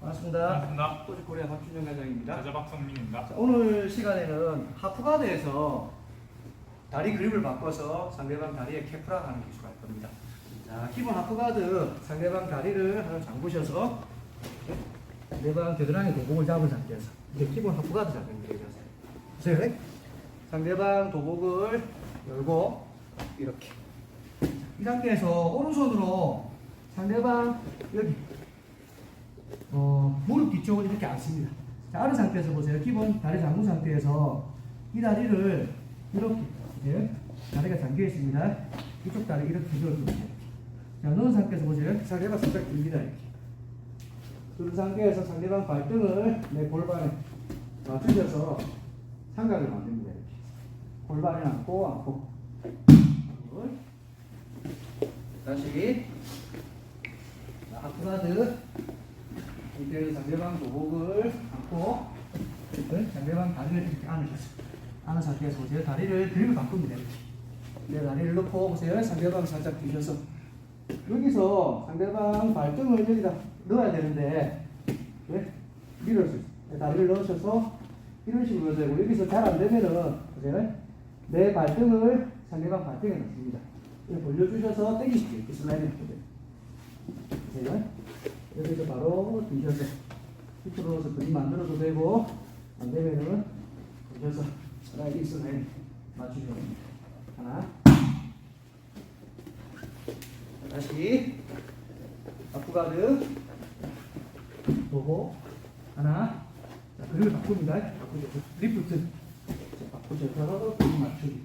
반갑습니다. 반갑습니다. 호주코리아 박준영 과장입니다. 저자 박성민입니다. 자, 오늘 시간에는 하프가드에서 다리 그립을 바꿔서 상대방 다리에 캐프라 하는 기술을 할 겁니다. 자, 기본 하프가드 상대방 다리를 하나 잠그셔서 상대방 겨드랑이 도복을 잡은 상태에서 이게 기본 하프가드 작업입니다. 보세요. 상대방 도복을 열고 이렇게 이 상태에서 오른손으로 상대방 여기 어, 무릎 뒤쪽을 이렇게 앉습니다. 자, 앉은 상태에서 보세요. 기본 다리 잠근 상태에서 이 다리를 이렇게 이제 다리가 잠겨 있습니다. 이쪽 다리 이렇게 들어줍니다. 자, 누운 상태에서 보세요. 상대방 살짝 들립니다. 이렇게. 그런 상태에서 상대방 발등을 내 골반에 맞추셔서 삼각을 만듭니다. 이렇게. 골반에 앉고 앉고. 둘. 다시. 자, 하프가드. 이때 상대방 도복을 안고 네, 상대방 다리를 이렇게 안으셨어요. 안은 상태에서 보세요. 다리를 그립을 바꿉니다. 네, 다리를 넣고 보세요. 상대방 살짝 뒤셔서 여기서 상대방 발등을 여기다 넣어야 되는데 네? 있어요. 네, 다리를 넣으셔서 이런 식으로 되고 여기서 잘 안 되면은 보세요. 내 발등을 상대방 발등에 넣습니다. 벌려주셔서 당기십시오. 이렇게 슬라이딩 해주세요. 보세요. 여기서 바로 뒤셔서 밑으로 넣어서 그림 만들어도 되고 안 되면은 뒤셔서 슬라이딩 슬라이딩 맞추셔야 됩니다. 하나 다시 앞구가드 보고 하나 자 그림을 바꿉니다. 바꾸죠. 리프트 자, 바꾸셔서 그림 맞추기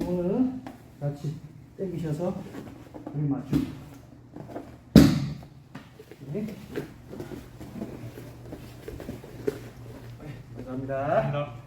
손은 같이 당기셔서 그림 맞추기 네. 네, 감사합니다. 감사합니다.